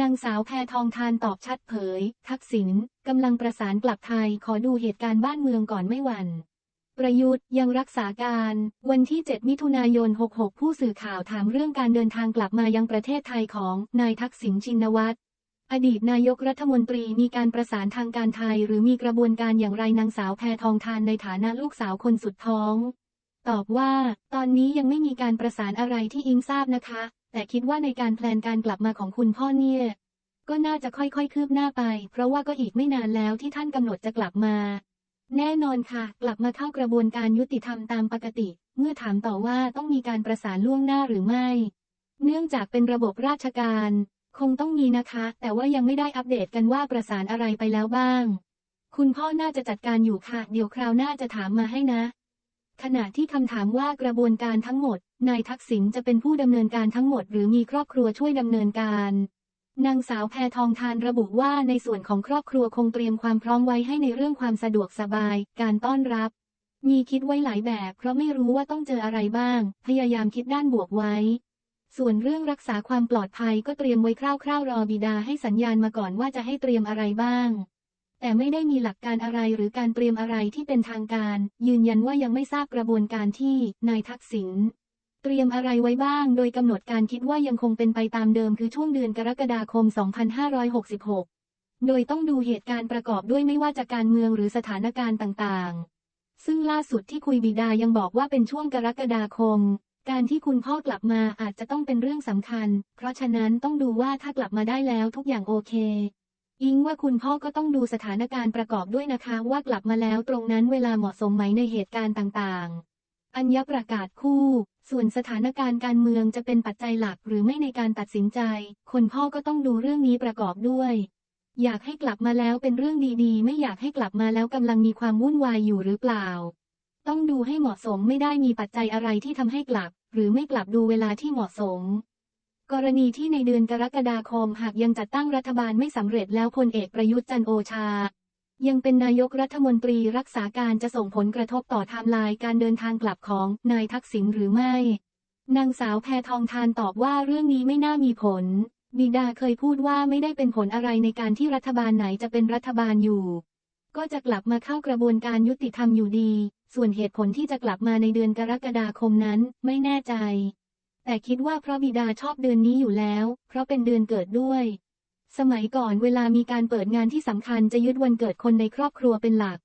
นางสาวแพทองทานตอบชัดเผย ทักษิณกำลังประสานกลับไทยขอดูเหตุการณ์บ้านเมืองก่อนไม่หวั่นประยุทธ์ยังรักษาการ วันที่ 7 มิถุนายน 66 ผู้สื่อข่าวถามเรื่องการเดินทางกลับมายังประเทศไทยของนายทักษิณชินวัตรอดีตนายกรัฐมนตรีมีการประสานทางการไทย หรือมีกระบวนการอย่างไรนางสาวแพทองทานในฐานะลูกสาวคนสุดท้อง ตอบว่า ตอนนี้ยังไม่มีการประสานอะไรที่อิงทราบนะคะ แต่คิดว่าในการแพลนการกลับมาของคุณพ่อเนี่ย ก็น่าจะค่อยๆ คืบหน้าไป เพราะว่าก็อีกไม่นานแล้วที่ท่านกำหนดจะกลับมา แน่นอนค่ะ กลับมาเข้ากระบวนการยุติธรรมตามปกติ เมื่อถามต่อว่าต้องมีการประสานล่วงหน้าหรือไม่ เนื่องจากเป็นระบบราชการ คงต้องมีนะคะ แต่ว่ายังไม่ได้อัปเดตกันว่าประสานอะไรไปแล้วบ้าง คุณพ่อน่าจะจัดการอยู่ค่ะ เดี๋ยวคราวหน้าจะถามมาให้นะ ขณะที่คำถามว่ากระบวนการทั้งหมด นายทักษิณจะเป็นผู้ดำเนินการทั้งหมด หรือมีครอบครัวช่วยดำเนินการนางสาวแพทองทานระบุว่าในส่วนของครอบครัวคงเตรียมความพร้อมไว้ให้ในเรื่องความสะดวกสบาย การต้อนรับ มีคิดไว้หลายแบบ เพราะไม่รู้ว่าต้องเจออะไรบ้าง พยายามคิดด้านบวกไว้ ส่วนเรื่องรักษาความปลอดภัยก็เตรียมไว้คร่าวๆรอบิดาให้สัญญาณมาก่อนว่าจะให้เตรียมอะไรบ้าง แต่ไม่ได้มีหลักการอะไรหรือการเตรียมอะไรที่เป็นทางการ ยืนยันว่ายังไม่ทราบกระบวนการที่นายทักษิณเตรียมอะไรไว้บ้าง โดยกำหนดการคิดว่ายังคงเป็นไปตามเดิมคือช่วงเดือนกรกฎาคม 2566 โดยต้องดูเหตุการณ์ประกอบด้วยไม่ว่าจะการเมืองหรือสถานการณ์ต่างๆ ซึ่งล่าสุดที่คุยบิดายังบอกว่าเป็นช่วงกรกฎาคม การที่คุณพ่อกลับมาอาจจะต้องเป็นเรื่องสำคัญ เพราะฉะนั้นต้องดูว่าถ้ากลับมาได้แล้วทุกอย่างโอเค อิงว่าคุณพ่อก็ต้องดูสถานการณ์ประกอบด้วยนะคะว่ากลับมาแล้วตรงนั้นเวลาเหมาะสมไหมในเหตุการณ์ต่างๆ อัญญประกาศคู่ ส่วนสถานการณ์การเมืองจะเป็นปัจจัยหลักหรือไม่ในการตัดสินใจ คนพ่อก็ต้องดูเรื่องนี้ประกอบด้วย อยากให้กลับมาแล้วเป็นเรื่องดีๆ ไม่อยากให้กลับมาแล้วกำลังมีความวุ่นวายอยู่หรือเปล่า ต้องดูให้เหมาะสมไม่ได้มีปัจจัยอะไรที่ทำให้กลับ หรือไม่กลับดูเวลาที่เหมาะสม กรณีที่ในเดือนกรกฎาคมหากยังจัดตั้งรัฐบาลไม่สำเร็จแล้วพลเอกประยุทธ์จันโอชา ยังเป็นนายกรัฐมนตรีรักษาการจะส่งผลกระทบต่อไทม์ไลน์การเดินทางกลับของนายทักษิณหรือไม่นางสาวแพทองทานตอบว่าเรื่องนี้ไม่น่ามีผล บิดาเคยพูดว่าไม่ได้เป็นผลอะไรในการที่รัฐบาลไหนจะเป็นรัฐบาลอยู่ ก็จะกลับมาเข้ากระบวนการยุติธรรมอยู่ดี ส่วนเหตุผลที่จะกลับมาในเดือนกรกฎาคมนั้นไม่แน่ใจ แต่คิดว่าเพราะบิดาชอบเดือนนี้อยู่แล้ว เพราะเป็นเดือนเกิดด้วย สมัยก่อนเวลามีการเปิดงานที่สำคัญจะยึดวันเกิดคนในครอบครัวเป็นหลัก